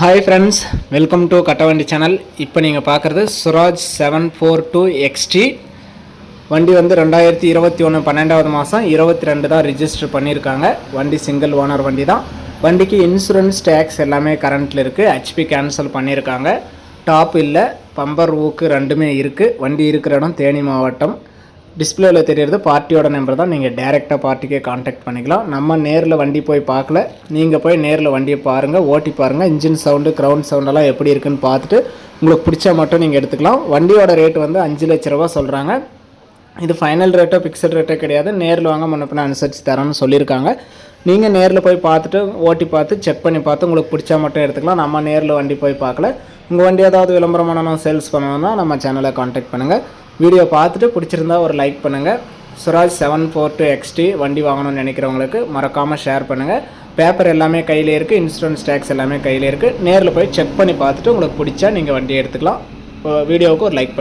Hi friends welcome to Kattavandi channel இப்போ நீங்கள் பார்க்குறது Swaraj seven four two XT வண்டி வந்து ரெண்டாயிரத்தி இருபத்தி ஒன்று பன்னெண்டாவது மாதம் இருபத்தி ரெண்டு தான் ரிஜிஸ்டர் பண்ணியிருக்காங்க வண்டி சிங்கிள் ஓனர் வண்டி தான். வண்டிக்கு இன்சூரன்ஸ் டேக்ஸ் எல்லாமே கரண்ட்டில் இருக்குது ஹெச்பி கேன்சல் பண்ணியிருக்காங்க டாப் இல்லை பம்பர் ஊக்கு ரெண்டுமே இருக்குது வண்டி இருக்கிற இடம் தேனி மாவட்டம். டிஸ்பிளேவில் தெரியறது பார்ட்டியோட நம்பர் தான். நீங்கள் டேரெக்டாக பார்ட்டிக்கே காண்டாக்ட் பண்ணிக்கலாம். நம்ம நேரில் வண்டி போய் பார்க்கல. நீங்கள் போய் நேரில் வண்டியை பாருங்கள் ஓட்டி பாருங்கள் இன்ஜின் சவுண்டு க்ரௌண்ட் சவுண்டெல்லாம் எப்படி இருக்குன்னு பார்த்துட்டு உங்களுக்கு பிடிச்சா மட்டும் நீங்கள் எடுத்துக்கலாம். வண்டியோட ரேட் வந்து அஞ்சு லட்ச ரூபா சொல்கிறாங்க இது ஃபைனல் ரேட்டோ ஃபிக்ஸட் ரேட்டோ கிடையாது. நேரில் வாங்க முன்னப்பின அனுசரித்து தரோன்னு சொல்லியிருக்காங்க. நீங்கள் நேரில் போய் பார்த்துட்டு ஓட்டி பார்த்து செக் பண்ணி பார்த்து உங்களுக்கு பிடிச்சா மட்டும் எடுத்துக்கலாம். நம்ம நேரில் வண்டி போய் பார்க்கல. உங்கள் வண்டி ஏதாவது விளம்பரமானோம் சேல்ஸ் பண்ணணும்னா நம்ம சேனலை காண்டாக்ட் பண்ணுங்கள் வீடியோ பார்த்துட்டு பிடிச்சிருந்தா ஒரு லைக் பண்ணுங்கள் Swaraj seven four two XT வண்டி வாங்கணும்னு நினைக்கிறவங்களுக்கு மறக்காமல் ஷேர் பண்ணுங்கள் பேப்பர் எல்லாமே கையில் இருக்குது இன்சூரன்ஸ் டேக்ஸ் எல்லாமே கையில் இருக்குது நேரில் போய் செக் பண்ணி பார்த்துட்டு உங்களுக்கு பிடிச்சா நீங்கள் வண்டி எடுத்துக்கலாம். வீடியோவுக்கு ஒரு லைக்